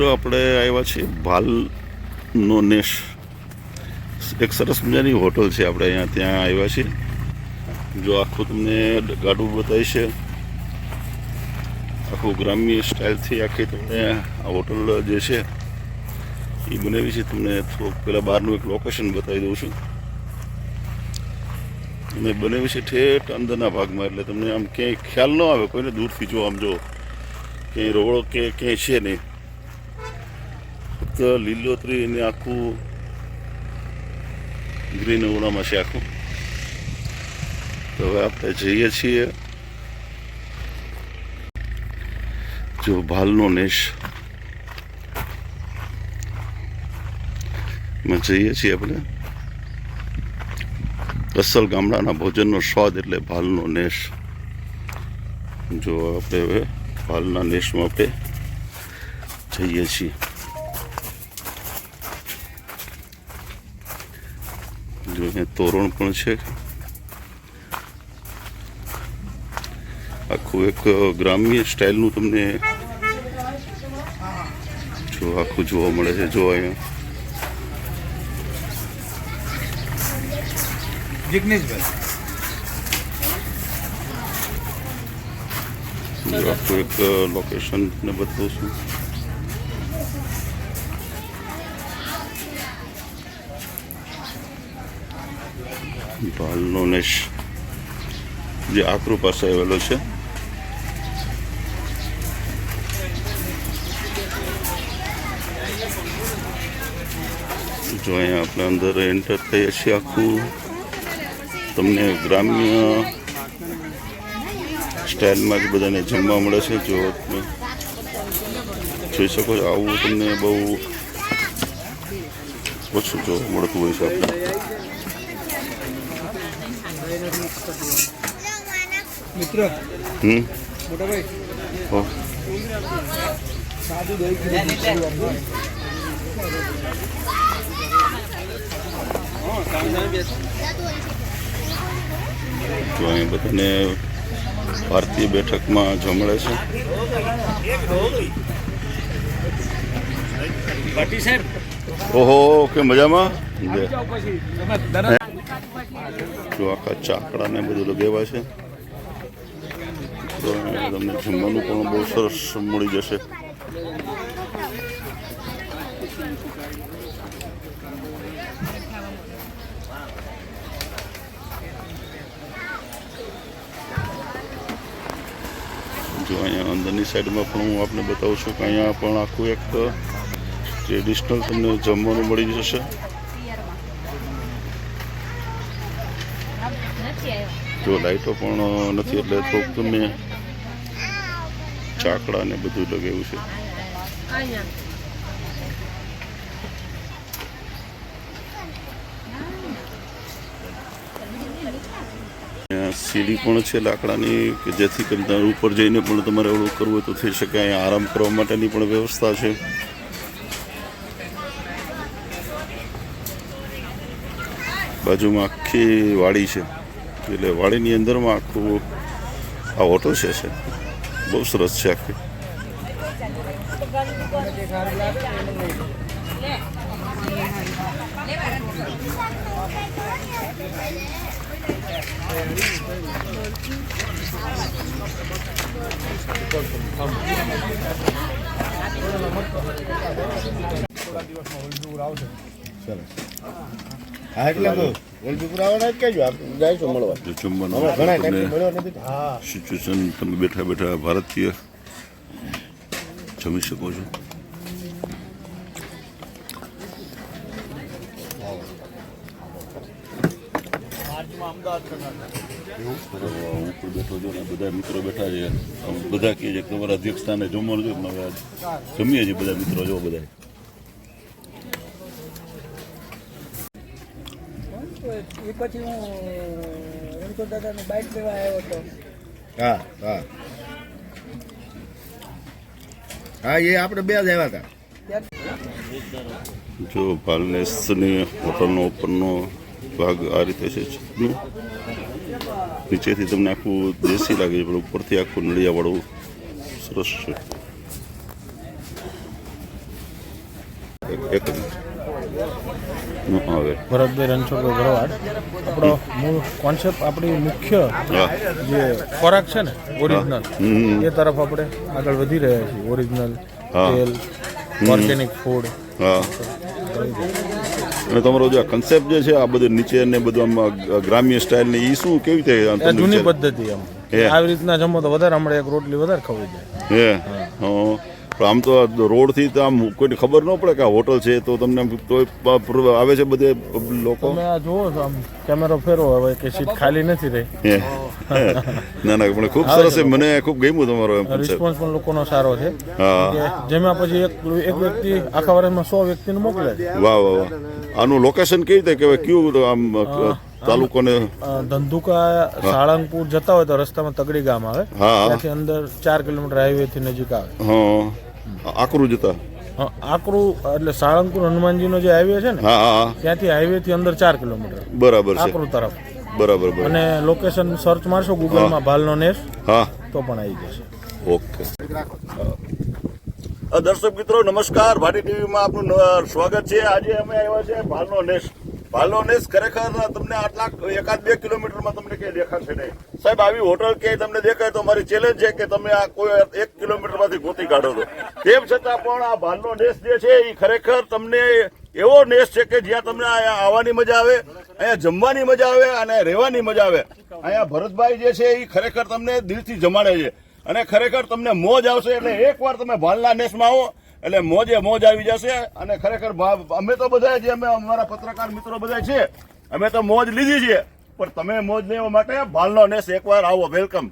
મિત્રો, આપણે આવ્યા છીએ ભાલનો નેશ. એક સરસ મજાની હોટલ છે આપણે અહીંયા, ત્યાં આવ્યા છીએ. જો આખું તમને ગાડું બતાવીશ આખું ગ્રામ્ય સ્ટાઇલથી આખી તમને આ હોટલ જે છે, એ બનાવી છે. તમને થોડુંક પહેલાં બહારનું એક લોકેશન બતાવી દઉં છું. અને બનાવી છે ઠેઠ અંદરના ભાગમાં, એટલે તમને આમ ક્યાંય ખ્યાલ ન આવે, કોઈને દૂરથી જો આમ જો ક્યાંય રોડો કે ક્યાંય છે નહીં. લીલોતરી અને આખું ગ્રીન ઓનામાં છે આખું તો હવે આપણે જઈએ છીએ જો ભાલનો નેશમાં જઈએ છીએ આપણે અસલ ગામડાના ભોજનનો સ્વાદ એટલે ભાલનો નેશ જો આપણે હવે ભાલના નેશમાં આપણે જઈએ છીએ જો અહીંયા તોરણ પણ છે. આખું એક ગ્રામ્ય સ્ટાઇલનું તમને જો આખું જોવા મળે છે. જો અહીંયા. જિગ્નેશભાઈ. આખું એક લોકેશન ને બતાવું છું. ભાલનો નેશ જે આકરું પાસે આવેલો છે. જો અહીંયા આપણે અંદર એન્ટર થઈએ છીએ આખું, તમને ગ્રામ્ય સ્ટાઇલમાં જ બધાને જમવા મળે છે. જો તમે જોઈ શકો છો, આવું તમને બહુ ઓછું જોવા મળતું હોય છે આપણે. મિત્ર હમ. સાદું દહીં કિલો તો અહીં બધાને ભારતીય બેઠકમાં જમળે છે. ઓહો કે મજામાં? જો આખા ચાકડા ને બધું લગાવ્યા છે. તમને જમવાનું પણ બહુ સરસ મળી જશે. જો અહીંયા અંદરની સાઈડમાં પણ હું આપને બતાવું છું કે અહીંયા પણ આખું એક ટ્રેડિશનલ તમને જમવાનું મળી જશે. જો લાઇટો પણ નથી એટલે થોડુંક તમને ચાકડા ને બધું લગાવ્યું છે. સીડી પણ છે લાકડાની કે જેથી કરીને ઉપર જઈને પણ તમારે ઓલું કરવું હોય તો થઈ શકે. અહીંયા આરામ કરવા માટેની પણ વ્યવસ્થા છે. બાજુમાં આખી વાડી છે. એટલે વાડીની અંદરમાં આખું આ ઓટો છે છે બહુ સરસ છે આખી. થોડા દિવસમાં આવશે હા એટલે તો સિચ્યુએશન તમે બેઠા બેઠા ભારતીય જમી શકો છો. હું પણ બેઠો છું ને બધા મિત્રો બેઠા છે. બધા કહે છે કે તમારા અધ્યક્ષ સ્થાને જમવાનું છે જમીએ છીએ બધા મિત્રો જો બધા એ પછી હું રણછોડ દાદાને બાઇક લેવા આવ્યો હતો. હા હા. હા એ આપણે બે જ આવ્યા હતા. જો ભાલનેસની હોટલનો ઉપરનો ભાગ આ રીતે છે નીચેથી તમને આખું દેશી લાગે છે પણ ઉપરથી આખું નળિયાવાળું સરસ છે. એક- એક જ ભરતભાઈ રણછોડભાઈ ભરવાડ આપણો મૂળ કોન્સેપ્ટ આપણી મુખ્ય જે ખોરાક છે ને ઓરિજિનલ. એ તરફ આપણે આગળ વધી રહ્યા છીએ. ઓરિજિનલ. તેલ ઓર્ગેનિક ફૂડ હા. અને તમારો જે કન્સેપ્ટ જે છે આ બધું નીચે ને બધું આમ ગ્રામ્ય સ્ટાઇલ ને એ શું કેવી રીતે આમ જૂની પદ્ધતિ હે. આવી રીતના જમો તો વધારે હમણાં એક રોટલી વધારે ખવાઈ જાય હે. હં. પણ આમ તો રોડથી તો આમ કોઈને ખબર ન પડે કે આ હોટલ છે તો તમને પ- આવે છે બધે લોકો? તમે આ જુઓ છો આમ કેમેરો ફેરવો હવે કે સીટ ખાલી નથી રહી. ના ના પણ ખૂબ સરસ છે. મને ખૂબ ગમ્યું તમારો એમ. રિસ્પોન્સ પણ લોકોનો સારો છે. જેમાં પછી એક એક વ્યક્તિ આખા વર્ષમાં સો વ્યક્તિને મોકલે. વાહ વાહ વાહ. આનું લોકેશન કેવી રીતે કહેવાય? કયું આમ તાલુકોને? ધંધુકા સાળંગપુર જતા હોય તો રસ્તામાં તગડી ગામ આવે. ત્યાંથી અંદર ચાર કિલોમીટર હાઈવે થી નજીક આવે. હા. આકરું જતા આકરું એટલે સાળંગપુર હનુમાનજીનો જે હાઈવે છે ને ત્યાંથી હાઈવે થી અંદર ચાર કિલોમીટર. બરાબર છે. આકરું તરફ. બરાબર અને લોકેશન સર્ચ મારશો ગૂગલમાં ભાલનો નેસ હા. તો પણ આવી જશે. ઓકે. દર્શક મિત્રો નમસ્કાર. ભાટી ટીવીમાં આપનું સ્વાગત છે. આજે અમે આવ્યા છે ભાલનો નેસ ભાલનો નેસ ખરેખર તમને આટલા એકાદ બે કિલોમીટરમાં તમને ક્યાંય દેખાશે નહીં. સાહેબ, આવી હોટલ કે તમને દેખાય તો મારી ચેલેન્જ છે કે તમે આ કોઈ એક કિલોમીટરમાંથી ગોતી કાઢો તો. તેમ છતાં પણ આ ભાલનો નેસ જે છે એ ખરેખર તમને એવો નેસ છે કે જ્યાં તમને અહીંયા આવવાની મજા આવે, અહીંયા જમવાની મજા આવે અને રહેવાની મજા આવે. અહીંયા ભરતભાઈ જે છે એ ખરેખર તમને દિલથી જમાડે છે. અને ખરેખર તમને મોજ આવશે એટલે એકવાર તમે ભાલના નેસમાં આવો. એટલે મોજે મોજ આવી જશે અને ખરેખર અમે તો બધા જે અમે અમારા પત્રકાર મિત્રો બધા છે અમે તો મોજ લીધી છે. પણ તમે મોજ લેવા માટે ભાલનો નેસ એકવાર આવો. વેલકમ